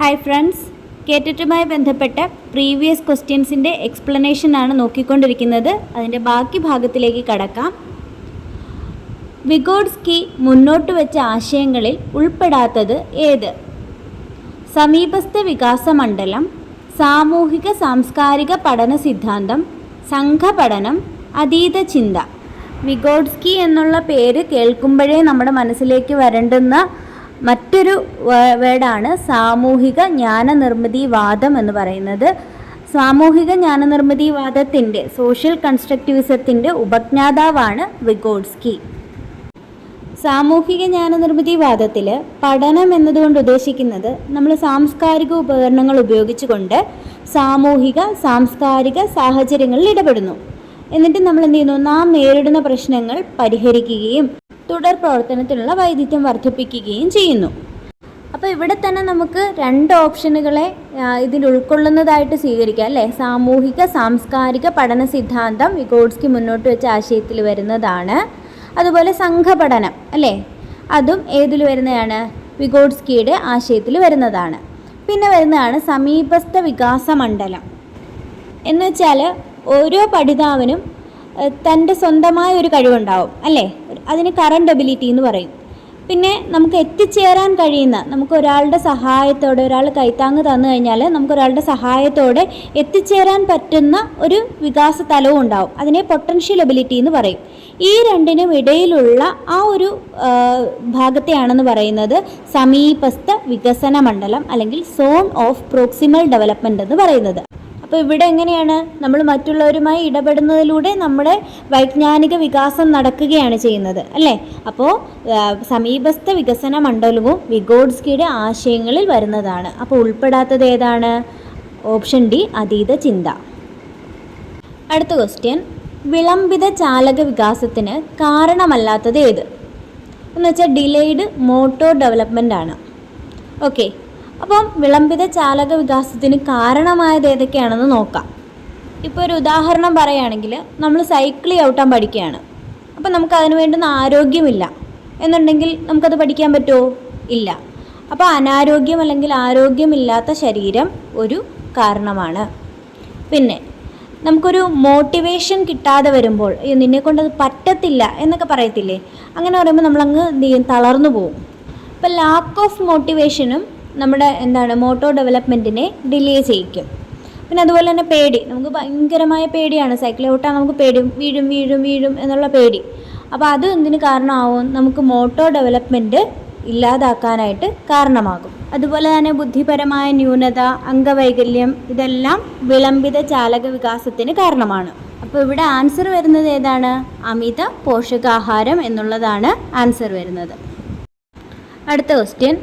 Hi friends കേറ്ററ്റുമായി ബന്ധപ്പെട്ട previous ക്വസ്റ്റ്യൻസിന്റെ എക്സ്പ്ലനേഷനാണ് നോക്കിക്കൊണ്ടിരിക്കുന്നത്. അതിന്റെ ബാക്കി ഭാഗത്തിലേക്ക് കടക്കാം. വിഗോഡ്സ്കി മുന്നോട്ട് വെച്ച ആശയങ്ങളിൽ ഉൾപ്പെടാത്തത് ഏത്? സമീപസ്ഥ വികാസ മണ്ഡലം സാമൂഹിക സാംസ്കാരിക പഠന സിദ്ധാന്തം സംഘപഠനം അതീത ചിന്ത. വിഗോഡ്സ്കി എന്നുള്ള പേര് കേൾക്കുമ്പോഴേ നമ്മുടെ മനസ്സിലേക്ക് വരേണ്ടുന്ന മറ്റൊരു വേർഡാണ് സാമൂഹിക ജ്ഞാനനിർമ്മിതിവാദം എന്ന് പറയുന്നത്. സാമൂഹിക ജ്ഞാനനിർമ്മിതിവാദത്തിന്റെ സോഷ്യൽ കൺസ്ട്രക്റ്റിവിസത്തിന്റെ ഉപജ്ഞാതാവാണ് വിഗോഡ്സ്കി. സാമൂഹിക ജ്ഞാനനിർമ്മിതിവാദത്തിൽ പഠനം എന്നതുകൊണ്ട് ഉദ്ദേശിക്കുന്നത് നമ്മൾ സാംസ്കാരിക ഉപകരണങ്ങൾ ഉപയോഗിച്ചുകൊണ്ട് സാമൂഹിക സാംസ്കാരിക സാഹചര്യങ്ങളിൽ ഇടപെടുന്നു. എന്നിട്ട് നമ്മൾ എന്ത് ചെയ്യുന്നു നാം നേരിടുന്ന പ്രശ്നങ്ങൾ പരിഹരിക്കുകയും തുടർ പ്രവർത്തനത്തിനുള്ള വൈദഗ്ധ്യം വർദ്ധിപ്പിക്കുകയും ചെയ്യുന്നു. അപ്പോൾ ഇവിടെ തന്നെ നമുക്ക് രണ്ട് ഓപ്ഷനുകളെ ഇതിൽ ഉൾക്കൊള്ളുന്നതായിട്ട് സ്വീകരിക്കാം അല്ലേ? സാമൂഹിക സാംസ്കാരിക പഠന സിദ്ധാന്തം വിഗോഡ്സ്കി മുന്നോട്ട് വെച്ച ആശയത്തിൽ വരുന്നതാണ്. അതുപോലെ സംഘപഠനം അല്ലേ? അതും ഏതിൽ വരുന്നതാണ്? വിഗോഡ്സ്കിയുടെ ആശയത്തിൽ വരുന്നതാണ്. പിന്നെ വരുന്നതാണ് സമീപസ്ഥ വികാസ മണ്ഡലം. എന്ന് വെച്ചാൽ ഓരോ പഠിതാവിനും തന്റെ സ്വന്തമായ ഒരു കഴിവുണ്ടാവും അല്ലേ? അതിന് കറണ്ട് എബിലിറ്റി എന്ന് പറയും. പിന്നെ നമുക്ക് എത്തിച്ചേരാൻ കഴിയുന്ന നമുക്ക് ഒരാളുടെ സഹായത്തോടെ ഒരാൾ കൈത്താങ്ങ് തന്നു കഴിഞ്ഞാൽ നമുക്ക് ഒരാളുടെ സഹായത്തോടെ എത്തിച്ചേരാൻ പറ്റുന്ന ഒരു വികാസ തലവും ഉണ്ടാവും. അതിനെ പൊട്ടൻഷ്യൽ എബിലിറ്റി എന്ന് പറയും. ഈ രണ്ടിനും ഇടയിലുള്ള ആ ഒരു ഭാഗത്തെയാണെന്ന് പറയുന്നത് സമീപസ്ഥ വികസന മണ്ഡലം അല്ലെങ്കിൽ സോൺ ഓഫ് പ്രോക്സിമൽ ഡെവലപ്മെന്റ് എന്ന് പറയുന്നത്. അപ്പോൾ ഇവിടെ എങ്ങനെയാണ് നമ്മൾ മറ്റുള്ളവരുമായി ഇടപെടുന്നതിലൂടെ നമ്മുടെ വൈജ്ഞാനിക വികാസം നടക്കുകയാണ് ചെയ്യുന്നത് അല്ലേ? അപ്പോൾ സമീപസ്ഥ വികസന മണ്ഡലവും വിഗോഡ്സ്കിയുടെ ആശയങ്ങളിൽ വരുന്നതാണ്. അപ്പോൾ ഉൾപ്പെടാത്തത് ഏതാണ്? ഓപ്ഷൻ ഡി അതീത ചിന്ത. അടുത്ത ക്വസ്റ്റ്യൻ വിളംബിത ചാലക വികാസത്തിന് കാരണമല്ലാത്തത് ഏത്? എന്ന് വെച്ചാൽ ഡിലേഡ് മോട്ടോർ ഡെവലപ്മെന്റ് ആണ്. ഓക്കെ അപ്പം വിളംബിത ചാലക വികാസത്തിന് കാരണമായത് ഏതൊക്കെയാണെന്ന് നോക്കാം. ഇപ്പോൾ ഒരു ഉദാഹരണം പറയുകയാണെങ്കിൽ നമ്മൾ സൈക്കിൾ ചവിട്ടാൻ പഠിക്കുകയാണ്. അപ്പം നമുക്ക് അതിന് വേണ്ടുന്ന ആരോഗ്യമില്ല. എന്നുണ്ടെങ്കിൽ നമുക്കത് പഠിക്കാൻ പറ്റുമോ? ഇല്ല. അപ്പോൾ അനാരോഗ്യം അല്ലെങ്കിൽ ആരോഗ്യമില്ലാത്ത ശരീരം ഒരു കാരണമാണ്. പിന്നെ നമുക്കൊരു മോട്ടിവേഷൻ കിട്ടാതെ വരുമ്പോൾ നിന്നെ അത് പറ്റത്തില്ല എന്നൊക്കെ പറയത്തില്ലേ? അങ്ങനെ പറയുമ്പോൾ നമ്മളങ്ങ് തളർന്നു പോകും. ഇപ്പം ലാക്ക് ഓഫ് മോട്ടിവേഷനും നമ്മുടെ എന്താണ് മോട്ടോ ഡെവലപ്മെന്റിനെ ഡിലേ ചെയ്യിക്കും. പിന്നെ അതുപോലെ തന്നെ പേടി. നമുക്ക് ഭയങ്കരമായ പേടിയാണ്. സൈക്കിൾ ഓട്ടാൻ നമുക്ക് പേടി. വീഴും വീഴും വീഴും എന്നുള്ള പേടി. അപ്പോൾ അത് എന്തിന് കാരണമാവും? നമുക്ക് മോട്ടോ ഡെവലപ്മെന്റ് ഇല്ലാതാക്കാനായിട്ട് കാരണമാകും. അതുപോലെ തന്നെ ബുദ്ധിപരമായ ന്യൂനത അംഗവൈകല്യം ഇതെല്ലാം വിളംബിത ചാലക വികാസത്തിന് കാരണമാണ്. അപ്പോൾ ഇവിടെ ആൻസർ വരുന്നത് ഏതാണ്? അമിത പോഷകാഹാരം എന്നുള്ളതാണ് ആൻസർ വരുന്നത്. അടുത്ത ക്വസ്റ്റ്യൻ.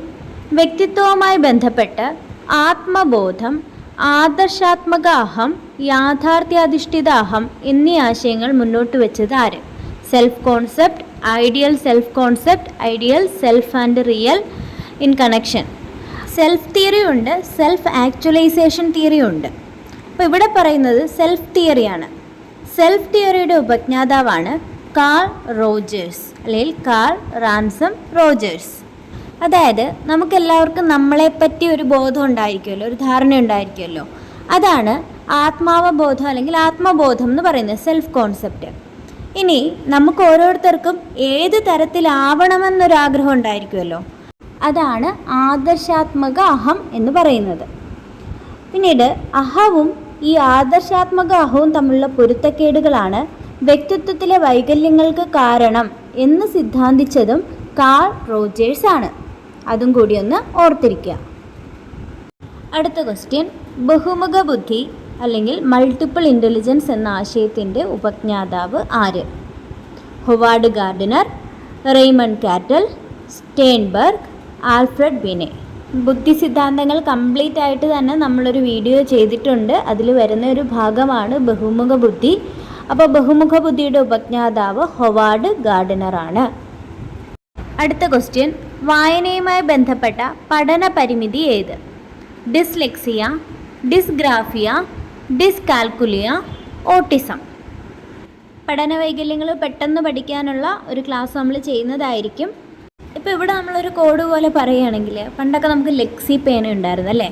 വ്യക്തിത്വവുമായി ബന്ധപ്പെട്ട് ആത്മബോധം ആദർശാത്മക അഹം യാഥാർത്ഥ്യാധിഷ്ഠിത അഹം എന്നീ ആശയങ്ങൾ മുന്നോട്ട് വെച്ചത് ആര്? Self concept ideal self concept ideal self and real in connection self theory ഉണ്ട് സെൽഫ് ആക്ച്വലൈസേഷൻ തിയറി ഉണ്ട്. അപ്പോൾ ഇവിടെ പറയുന്നത് സെൽഫ് തിയറിയാണ് സെൽഫ് തിയറിയുടെ ഉപജ്ഞാതാവാണ് കാൾ റോജേഴ്സ് അല്ലെങ്കിൽ കാൾ റാൻസം റോജേഴ്സ് അതായത് നമുക്കെല്ലാവർക്കും നമ്മളെപ്പറ്റി ഒരു ബോധം ഉണ്ടായിരിക്കുമല്ലോ ഒരു ധാരണ ഉണ്ടായിരിക്കുമല്ലോ. അതാണ് ആത്മാവബോധം അല്ലെങ്കിൽ ആത്മബോധം എന്ന് പറയുന്നത് സെൽഫ് കോൺസെപ്റ്റ് ഇനി നമുക്ക് ഓരോരുത്തർക്കും ഏത് തരത്തിലാവണമെന്നൊരു ആഗ്രഹം ഉണ്ടായിരിക്കുമല്ലോ. അതാണ് ആദർശാത്മക അഹം എന്ന് പറയുന്നത്. പിന്നീട് അഹവും ഈ ആദർശാത്മക അഹവും തമ്മിലുള്ള പൊരുത്തക്കേടുകളാണ് വ്യക്തിത്വത്തിലെ വൈകല്യങ്ങൾക്ക് കാരണം എന്ന് സിദ്ധാന്തിച്ചതും കാൾ റോജേഴ്സ് ആണ് അതും കൂടി ഒന്ന് ഓർത്തിരിക്കുക. അടുത്ത ക്വസ്റ്റ്യൻ ബഹുമുഖ ബുദ്ധി അല്ലെങ്കിൽ മൾട്ടിപ്പിൾ ഇന്റലിജൻസ് എന്ന ആശയത്തിന്റെ ഉപജ്ഞാതാവ് ആര്? Howard Gardner Raymond Cattell Sternberg Alfred Binet. ബുദ്ധി സിദ്ധാന്തങ്ങൾ കംപ്ലീറ്റ് ആയിട്ട് തന്നെ നമ്മളൊരു വീഡിയോ ചെയ്തിട്ടുണ്ട്. അതിൽ വരുന്ന ഒരു ഭാഗമാണ് ബഹുമുഖ ബുദ്ധി. അപ്പോൾ ബഹുമുഖ ബുദ്ധിയുടെ ഉപജ്ഞാതാവ് ഹൊവാർഡ് ഗാർഡനറാണ്. അടുത്ത ക്വസ്റ്റ്യൻ വായനയുമായി ബന്ധപ്പെട്ട പഠന പരിമിതി ഏത്? Dyslexia dysgraphia dyscalculia autism. പഠന വൈകല്യങ്ങൾ പെട്ടെന്ന് പഠിക്കാനുള്ള ഒരു ക്ലാസ് നമ്മൾ ചെയ്യുന്നതായിരിക്കും. ഇപ്പോൾ ഇവിടെ നമ്മളൊരു കോഡ് പോലെ പറയുകയാണെങ്കിൽ പണ്ടൊക്കെ നമുക്ക് ലെക്സി പേന ഉണ്ടായിരുന്നു അല്ലേ?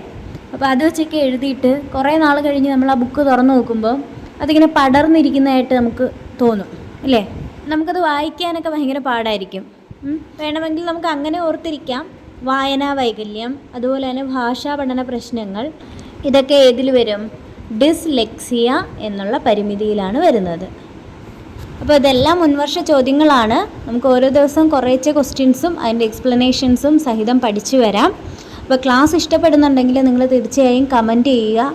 അപ്പോൾ അത് വെച്ചൊക്കെ എഴുതിയിട്ട് കുറേ നാൾ കഴിഞ്ഞ് നമ്മൾ ആ ബുക്ക് തുറന്ന് നോക്കുമ്പോൾ അതിങ്ങനെ പടർന്നിരിക്കുന്നതായിട്ട് നമുക്ക് തോന്നും അല്ലേ? നമുക്കത് വായിക്കാനൊക്കെ ഭയങ്കര പാടായിരിക്കും. വേണമെങ്കിൽ നമുക്ക് അങ്ങനെ ഓർത്തിരിക്കാം. വായനാ വൈകല്യം അതുപോലെ തന്നെ ഭാഷാ പഠന പ്രശ്നങ്ങൾ ഇതൊക്കെ ഏതിൽ വരും? ഡിസ്ലെക്സിയ എന്നുള്ള പരിമിതിയിലാണ് വരുന്നത്. അപ്പോൾ ഇതെല്ലാം മുൻവർഷ ചോദ്യങ്ങളാണ്. നമുക്ക് ഓരോ ദിവസം കുറേശ്ശെ ക്വസ്റ്റ്യൻസും അതിന്റെ എക്സ്പ്ലനേഷൻസും സഹിതം പഠിച്ചു വരാം. അപ്പോൾ ക്ലാസ് ഇഷ്ടപ്പെടുന്നുണ്ടെങ്കിൽ നിങ്ങൾ തീർച്ചയായും കമന്റ് ചെയ്യുക.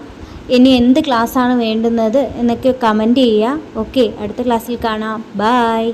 ഇനി എന്ത് ക്ലാസ്സാണ് വേണ്ടുന്നത് എന്നൊക്കെ കമന്റ് ചെയ്യുക. ഓക്കെ അടുത്ത ക്ലാസ്സിൽ കാണാം. ബായ്